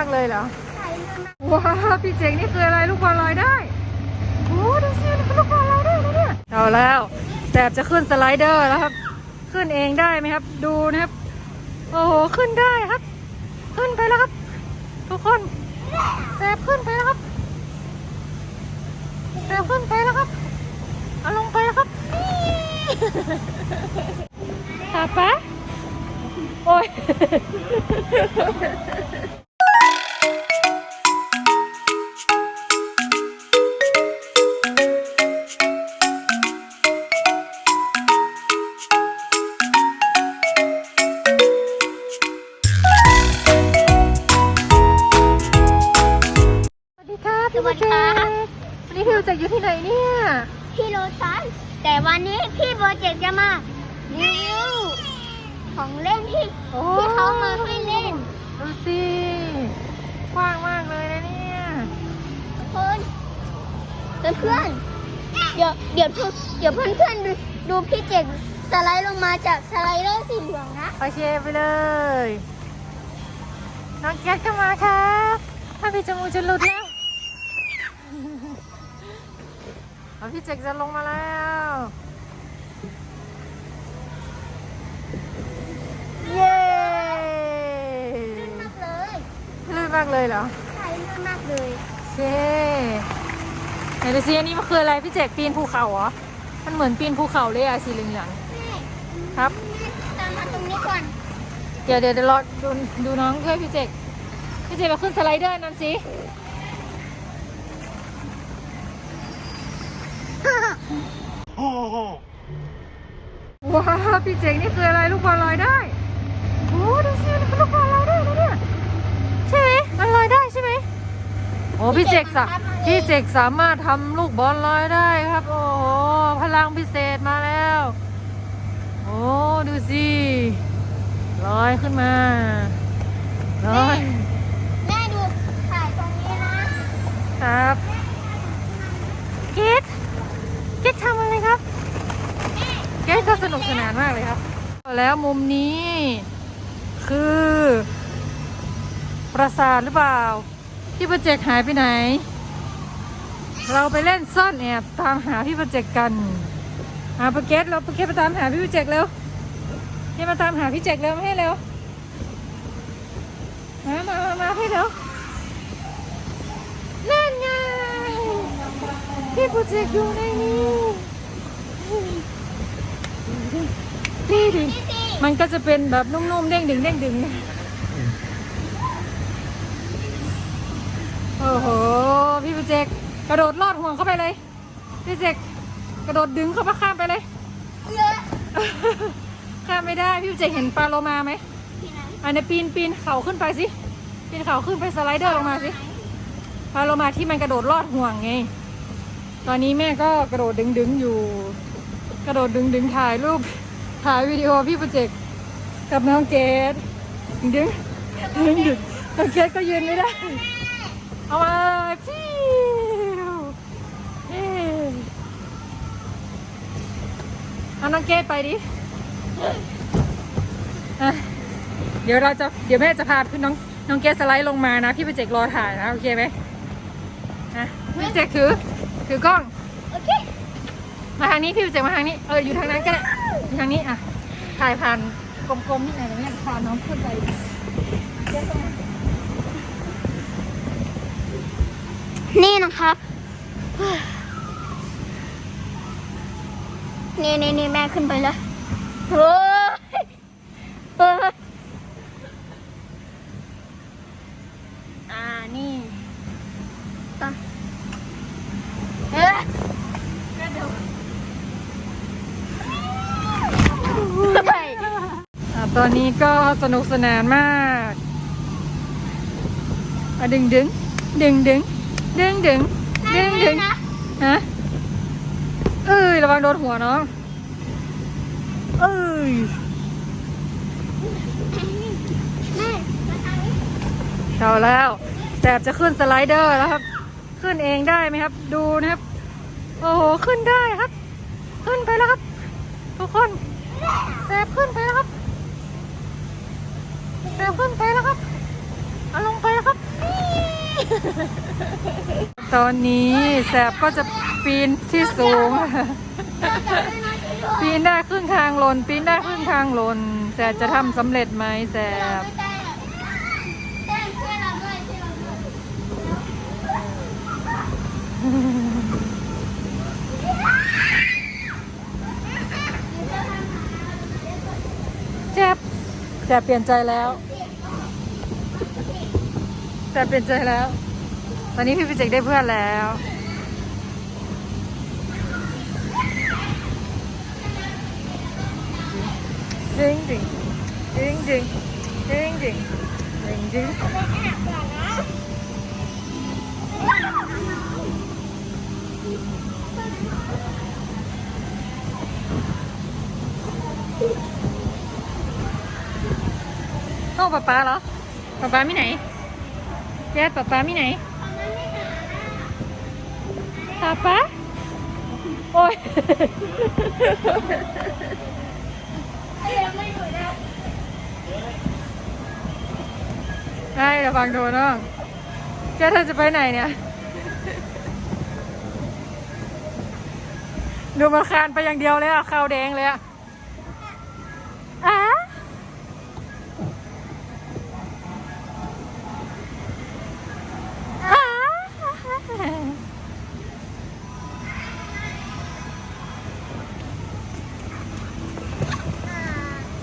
ากเลยเหรอ ว้าวพี่เจ๋งนี่คืออะไรลูกบอลลอยได้โอ้ดูสินี่คือลูกบอลลอยได้นะเนี่ยเอาแล้วแสบจะขึ้นสไลเดอร์แล้วครับ ขึ้นเองได้ไหมครับ ดูนะครับ โอ้โหขึ้นได้ครับ ขึ้นไปแล้วครับ ทุกคนแสบขึ้นไปแล้วครับแสบขึ้นไปแล้วครับเอาลงไปแล้วครับตาปะโอ้ย สไลด์ลงมาจากสไลเดอร์สีเหลืองนะ โอเคไปเลย น้องแก๊สก็มาครับถ้าพี่จมูกจะหลุดแล้วเอาพี่เจกจะลงมาแล้วเย้มากเลยลื่นมากเลยเหรอใช่ลื่นมากเลยโอเคไหนดูซิอันนี้มันคืออะไรพี่เจกปีนภูเขาเหรอ มันเหมือนปีนภูเขาเลยอะสีเหลืองแม่ๆครับแม่ตามมาตรงนี้ก่อน เดี๋ยวเดี๋ยวเดี๋ยวรอดูดูน้องด้วยพี่เจกพี่เจกมาขึ้นสไลเดอร์นั่นสิว้าวพี่เจกนี่คืออะไรลูกบอลลอยได้โอ้ดูสิมันคือลูกบอลลอยได้นะเนี่ยใช่ไหมมันลอยได้ใช่ไหม โอ้พี่เจกสะพี่เจกสามารถทำลูกบอลลอยได้ครับ โอ้โหพลังพิเศษมาแล้ว โอ้ดูสิลอยขึ้นมาลอยแม่ดูถ่ายตรงนี้นะครับเกดเกดทำอะไรครับเกดก็สนุกสนานมากเลยครับ แล้วมุมนี้คือ ปราสาทหรือเปล่า พี่โปรเจกต์หายไปไหน เราไปเล่นซ่อนแอบตามหาพี่โปรเจกต์กันหาโปรเกตเราโปรเกตไปตามหาพี่โปรเจกต์เร็วพี่มาตามหาพี่เจกเร็วมาให้เร็วมามามามาให้เร็วนั่นไงพี่โปรเจกต์อยู่ในนี้นี่ดิมันก็จะเป็นแบบนุ่มๆเด้งดึงเด้งดึงโอ้โห พี่ประ เจกกระโดดลอดห่วงเข้าไปเลยพี่เจกกระโดดดึงเข้าไปข้ามไปเลยเยอะข้ามไม่ได้ พี่ประเจกเห็นปลาโลมาไหมที่ไหนอันนี้ปีนปีนเขาขึ้นไปสิ ปีนเขาขึ้นไปสไลเดอร์ลงมาสิปลาโลมาที่มันกระโดดลอดห่วงไง ตอนนี้แม่ก็กระโดดดึงดึงอยู่ กระโดดดึงดึงถ่ายรูป ถ่ายวิดีโอพี่ประเจกกับน้องเกดดึงดึงดึงดึงน้องเกดก็ยืนไม่ได้ เอามาฟิวเย้ เอาน้องเกดไปดิอะเดี๋ยวเราจะเดี๋ยวแม่จะพาพี่น้องน้องเกดสไลด์ลงมานะ พี่ประเจกรอถ่ายนะ โอเคไหมอะพี่ประเจกถือถือกล้อง โอเค มาทางนี้พี่ประเจกมาทางนี้ เอออยู่ทางนั้นก็ได้อยู่ทางนี้อะ ถ่ายผ่านกลมๆนี่ไงเดี๋ยวแม่พาน้องขึ้นไปเกดตรงนั้นนี่นะครับ นี่นี่นี่แม่ขึ้นไปแล้วโอ้ยเอออ่านี่ต่อเอ๊ะกระโดดไปอะตอนนี้ก็สนุกสนานมากอะดึงดึงดึงดึงดึงดึงดึงดึงนะฮะเอ้ย ระวังโดนหัวน้อง เอ้ยเอาแล้วแสบจะขึ้นสไลเดอร์แล้วครับ ขึ้นเองได้ไหมครับ ดูนะครับ โอ้โห ขึ้นได้ครับ ขึ้นไปแล้วครับ ทุกคนแสบขึ้นไปแล้วครับแสบขึ้นไปแล้วครับเอาลงไปแล้วครับ ตอนนี้แสบก็จะปีนที่สูง ปีนได้ครึ่งทางลน ปีนได้ครึ่งทางลนแสบจะทำสำเร็จไหมแสบไม่ได้หรอกแจ้งช่วยเราด้วยช่วยเราด้วยแจ็บแสบเปลี่ยนใจแล้วแสบเปลี่ยนใจแล้ว ตอนนี้พี่พิเจกได้เพื่อนแล้ว จริงจริงจริงจริงจริงจริงจริงจริงห้องป๊าป๊าเหรอป๊าป๊ามีไหนแจ๊ดป๊าป๊ามีไหนป๊าป๊าโอ้ย ใช่เดี๋ยวฟังดูน้องแกเธอจะไปไหนเนี่ย ดูมันคานไปอย่างเดียวเลยอะขาวแดงเลยอะอะ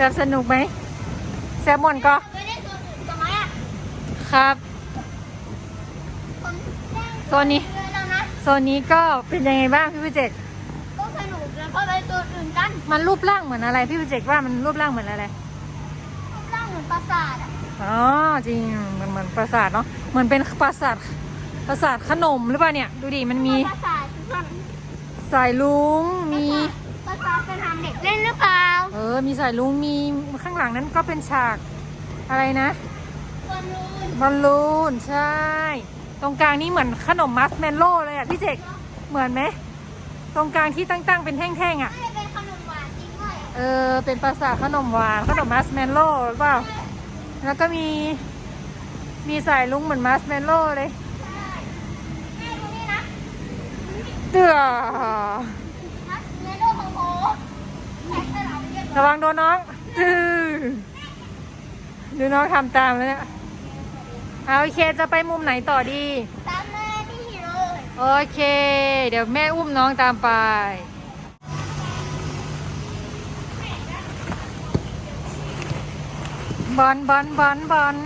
แซบสนุกไหมแซบหมอนก็ไม่ได้ตัวอื่นตรงไหนอะครับผมแจ้งโซนนี้เพื่อนเรานะโซนนี้ก็เป็นยังไงบ้างพี่พิเจกก็สนุกแล้วก็ไปตัวอื่นกันมันรูปร่างเหมือนอะไรพี่พิเจกว่ามันรูปร่างเหมือนอะไรรูปร่างเหมือนปราสาทอะอ๋อจริงมันเหมือนปราสาทเนาะเหมือนเป็นปราสาทปราสาทขนมหรือเปล่าเนี่ยดูดิมันมีปราสาทคือสายลุงมีปราสาทสนามเด็กเล่นหรือเปล่าเออมีสายลุงมีข้างหลังนั้นก็เป็นฉากอะไรนะบอลลูนบอลลูนใช่ ตรงกลางนี้เหมือนขนมมัสเมลโล่เลยอะพี่เจกเหมือนไหมตรงกลางที่ตั้งๆเป็นแท่งๆอะไม่ได้เป็นขนมหวานจริงด้วยอะเออเป็นปราสาทขนมหวานขนมมัสเมลโล่หรือเปล่าแล้วก็มีมีสายลุงเหมือนมัสเมลโล่เลยแม่ดูนี่นะเตือ นัดเมโลของผมแท็กสนามเรียบร้อยระวังโดนน้องตื้อดูน้องทำตามแล้วเนี่ยเอาโอเคจะไปมุมไหนต่อดี ตามมาที่เลยโอเค เดี๋ยวแม่อุ้มน้องตามไป บอลบอลบอลบอล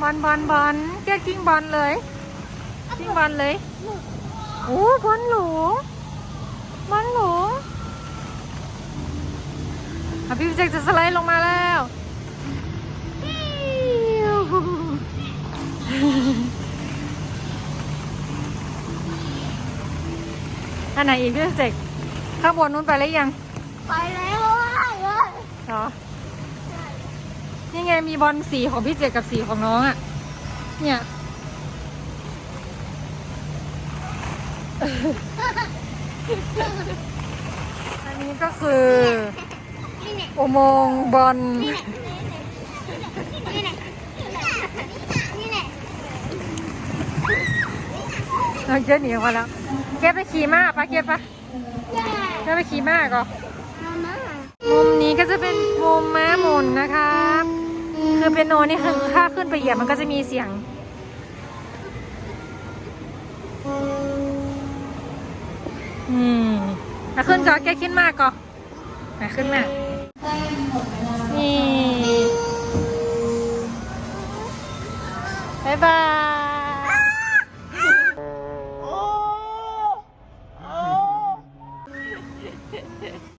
บอลบอลบอลเก็ตกิ้งบอลเลยกิ้งบอลเลยโอ้บอลหลูบอลหลูอะ พี่พิเจกจะสไลด์ลงมาแล้วปิ้วอันไหนอีกพี่พิเจกข้างบนนู้นไปแล้วยัง ไปแล้วอะเลยเหรอนี่ไงมีบอลสีของพี่เจกับสีของน้องอะ่ะ เนี่ยอันนี้ก็คือนี่เนี่ย อุโมงค์บอลนี่เนี่ยนี่เนี่ยนี่เนี่ยน้องเจ๊หนีออกมาแล้วเก็บไปขี่ม้าปะเก็บปะแย่เก็บไปขี่ม้าก่อนมุมนี้ก็จะเป็นมุมม้าหมุนนะคะคือเป็นโนนี่คือถ้าขึ้นไปเหยียบมันก็จะมีเสียงอืมขึ้นก่อแกขึ้นมากก่อนอะขึ้นมา นี่บายบาย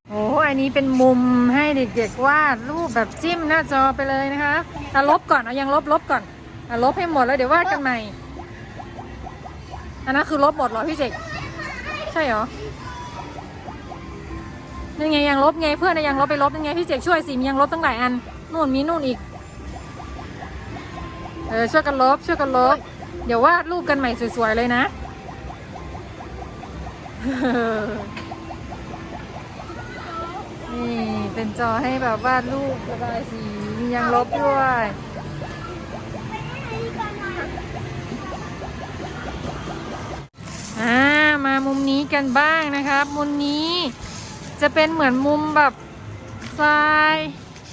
โอ้อันนี้เป็นมุมให้เด็กๆวาดรูปแบบจิ้มหน้าจอไปเลยนะคะอะลบก่อนเอายังลบลบก่อนอะลบให้หมดแล้วเดี๋ยววาดกันใหม่อันนั้นคือลบหมดเหรอพี่เจกใช่เหรอ นี่ไงยังลบไงเพื่อนยังลบไปลบยังไงพี่เจกช่วยสิมียังลบตั้งหลายอันนู่นมีนู่นอีก เออช่วยกันลบช่วยกันลบ เดี๋ยววาดรูปกันใหม่สวยๆเลยนะ นี่เป็นจอให้แบบวาดรูประบายสีมียังลบด้วยอ่ามามุมนี้กันบ้างนะครับมุมนี้ จะเป็นเหมือนมุมแบบทราย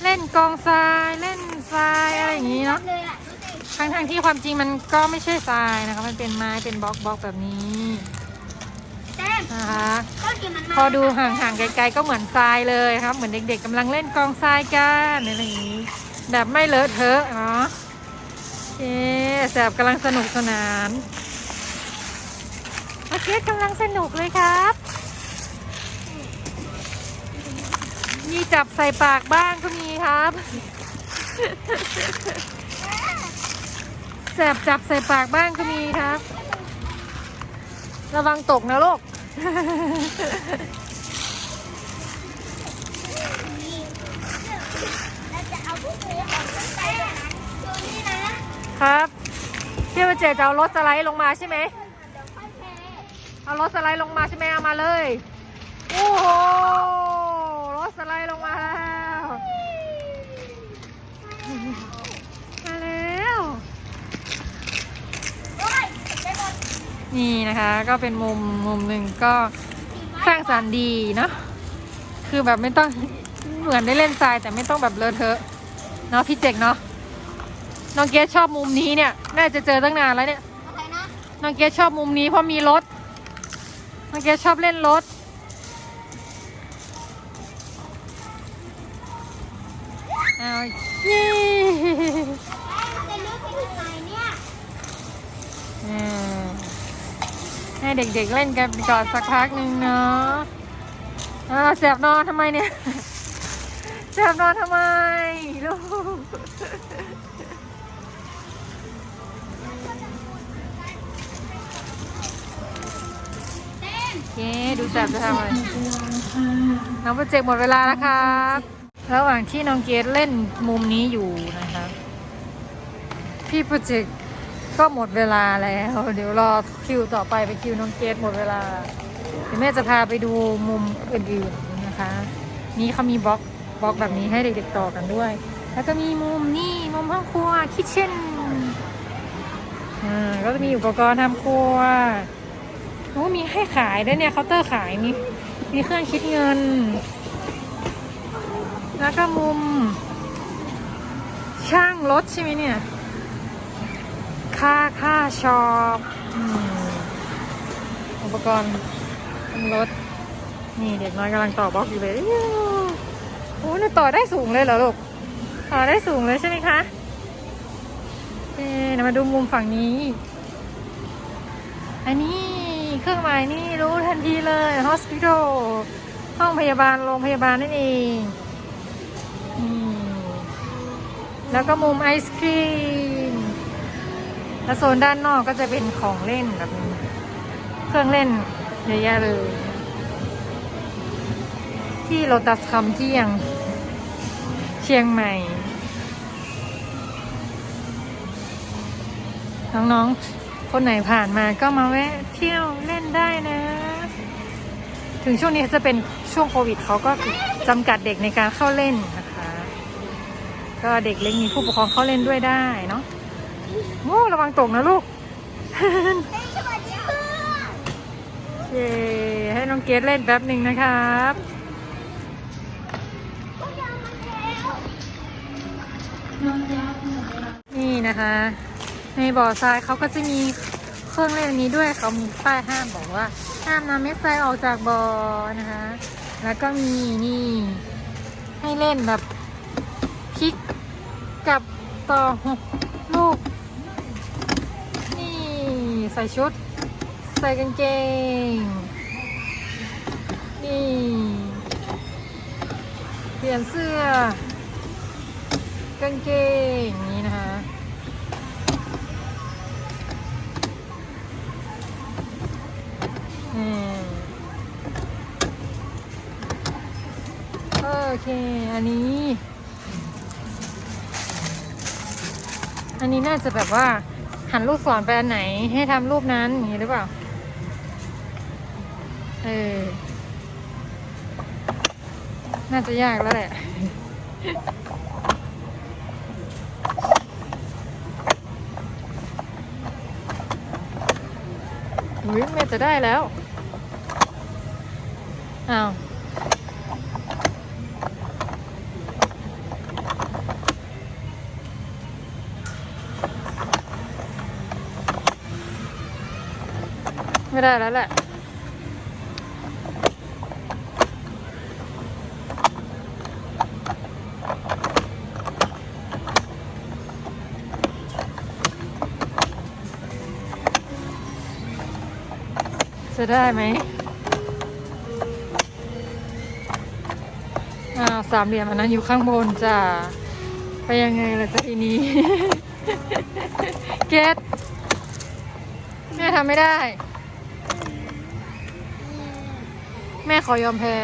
เล่นกองทรายเล่นทรายอะไรอย่างนี้เนาะเลยอะดูสิทั้งทางๆที่ความจริงมันก็ไม่ใช่ทรายนะคะมันเป็นไม้เป็นบล็อกบล็อกแบบนี้แต้มนะคะก็กินมันมาพอดูห่างๆไกลๆก็เหมือนทรายเลยครับ เหมือนเด็กๆกำลังเล่นกองทรายกันอะไรอย่างนี้แบบไม่เลอะเทอะเนาะโอเคแสบกำลังสนุกสนานโอเคกำลังสนุกเลยครับ มีจับใส่ปากบ้างก็มีครับ แสบจับใส่ปากบ้างก็มีครับ ระวังตกนะลูก ครับพี่ประเจจะเอารถสไลด์ลงมาใช่ไหมเอยเทเอารถสไลด์ลงมาใช่ไหมเอามาเลย โอ้โห รถสไลด์ลงมาแล้ว มาแล้ว โอ้ยได้หมด นี่นะคะก็เป็นมุมมุมหนึ่งก็สร้างสรรค์ดีเนาะคือแบบไม่ต้องเหมือนได้เล่นทรายแต่ไม่ต้องแบบเลอะเทอะเนาะพี่เจกเนาะน้องเกสชอบมุมนี้เนี่ย น่าจะเจอตั้งนานแล้วเนี่ยอะไรนะน้องเกดชอบมุมนี้เพราะมีรถน้องเกดชอบเล่นรถเอายี่ จะเลือกไปถึงไหนเนี่ย อืม ให้เด็กๆเล่นกันก่อนสักพักหนึ่งเนาะอ้าวแสบนอนทำไมเนี่ยแสบนอนทำไมลูกเต้โอเคดูแสบจะทำอะไรน้องโปรเจกต์หมดเวลาแล้วครับ ระหว่างที่น้องเกดเล่นมุมนี้อยู่นะคะพี่โปรเจกต์ ก็หมดเวลาแล้ว เดี๋ยวรอคิวต่อไปไปคิวน้องเกดหมดเวลาเดี๋ยวแม่จะพาไปดูมุมอื่นๆนะคะ นี่เขามีบล็อกบล็อกแบบนี้ให้เด็กๆต่อกันด้วย แล้วก็มีมุมนี่มุมห้องครัวคิทเช่นอ่าก็จะมีอุปกรณ์ทำครัวโอ้มีให้ขายด้วยเนี่ยเคาน์เตอร์ขายมีมีเครื่องคิดเงิน แล้วก็มุม ช่างรถใช่ไหมเนี่ย ค่าค่าชอปอุปกรณ์ทำรถ นี่เด็กน้อยกำลังต่อบล็อกอยู่เลยโอ้เนี่ต่อได้สูงเลยเหรอลูก ต่อได้สูงเลยใช่ไหมคะโอเคเดี๋ยวมาดูมุมฝั่งนี้ อันนี้เครื่องหมายนี่รู้ทันทีเลย hospital ห้องพยาบาล โรงพยาบาลนั่นเองแล้วก็มุมไอศครีม แล้วโซนด้านนอกก็จะเป็นของเล่นแบบนี้ เครื่องเล่นเยอะแยะเลย ที่โลตัสคำเที่ยง เชียงใหม่ น้องๆ คนไหนผ่านมาก็มาแวะเที่ยวเล่นได้นะ ถึงช่วงนี้จะเป็นช่วงโควิดเขาก็จำกัดเด็กในการเข้าเล่นนะคะ ก็เด็กเล็กมีผู้ปกครองเข้าเล่นด้วยได้เนาะ โอ้ระวังตกนะลูกเต้นสวัสดีค่ะเย้ให้น้องเกดเล่นแป๊บหนึ่งนะครับพวกเรามาแล้วนี่นะคะ ในบ่อทรายเขาก็จะมีเครื่องเล่นอันนี้ด้วยเขามีป้ายห้ามบอกว่า ห้ามนำเม็ดทรายออกจากบ่อนะคะ แล้วก็มีนี่ให้เล่นแบบพลิกกับต่อหกลูกนี่ ใส่ชุด ใส่กางเกง นี่ เปลี่ยนเสื้อ กางเกงอย่างนี้นะคะอืมโอเค อันนี้ อันนี้น่าจะแบบว่า หันลูกศรไปอันไหนให้ทำรูปนั้นอย่างนี้หรือเปล่า เออ น่าจะยากแล้วแหละอุ้ยแม่จะได้แล้ว อ้าว ไม่ได้แล้วแหละ จะได้ไหมอ้าวสามเหลี่ยมอันนั้นอยู่ข้างบนจ้ะ ไปยังไงล่ะจ๊ะทีนี้ เกตแม่ทำไม่ได้ แม่ขอยอมแพ้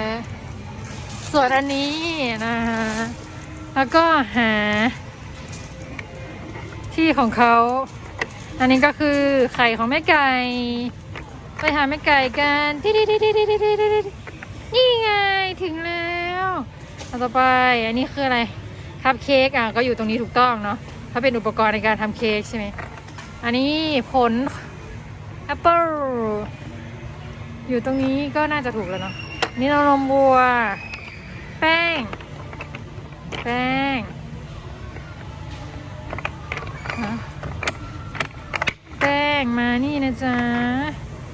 ส่วนอันนี้นะคะแล้วก็หา ที่ของเขา อันนี้ก็คือไข่ของแม่ไก่ ไปหาแม่ไก่กันที่ที่ที่ที่ที่ที่ที่นี่ไงถึงแล้วอันต่อไป อันนี้คืออะไรคัพเค้กอะก็อยู่ตรงนี้ถูกต้องเนาะถ้าเป็นอุปกรณ์ในการทำเค้กใช่ไหมอันนี้ผลแอปเปิล อยู่ตรงนี้ก็น่าจะถูกแล้วเนาะนี่เรานมวัว แป้ง แป้งแป้งมานี่นะจ๊ะ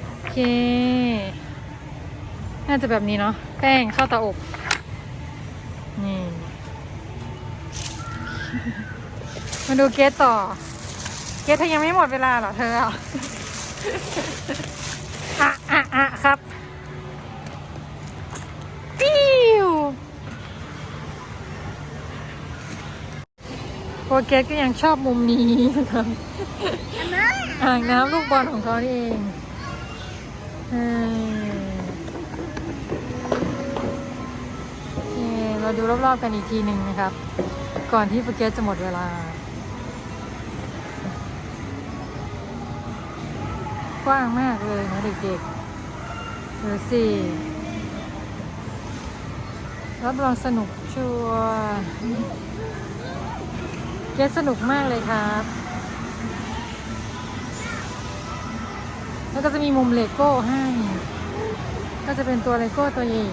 โอเค น่าจะแบบนี้เนาะแป้งเข้าตาอบนี่มาดูเกสต่อ เกสเธอยังไม่หมดเวลาเหรอเธอ เกสก็ยังชอบมุมนี้นะครับอ่างน้ำลูกบอลของเขานี่เองเออโอเคเราดูรอบๆกันอีกทีหนึ่งนะครับ ก่อนที่โปรเกสจะหมดเวลากว้างมากเลยนะเด็กๆ ดูสิรับรองสนุกชัวร์ เกสนุกมากเลยครับ แล้วก็จะมีมุมเลโก้ให้ ก็จะเป็นตัวเลโก้ตัวใหญ่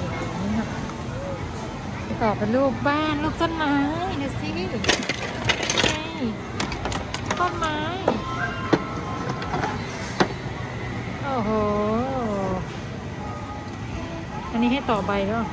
นี่ค่ะต่อเป็นรูปบ้านรูปต้นไม้ดูสิต้นไม้ โอ้โห อันนี้ให้ต่อใบด้วย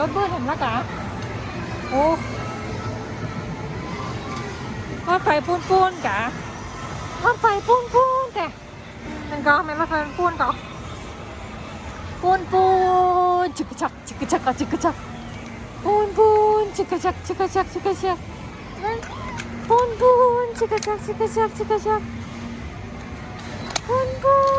รถเบอร์เห็นแล้วกะโอ้รถไฟปูนปูนกะรถไฟปูนปูนแต่มันก็ไม่รถไฟปูนก็ปูนปูนจิกกะจักจิกกะจักกะจิกกะจักปูนปูนจิกกะจักจิกกะจักจิกกะจักปูนปูนจิกกะจักจิกกะจักจิกกะจักปูนปู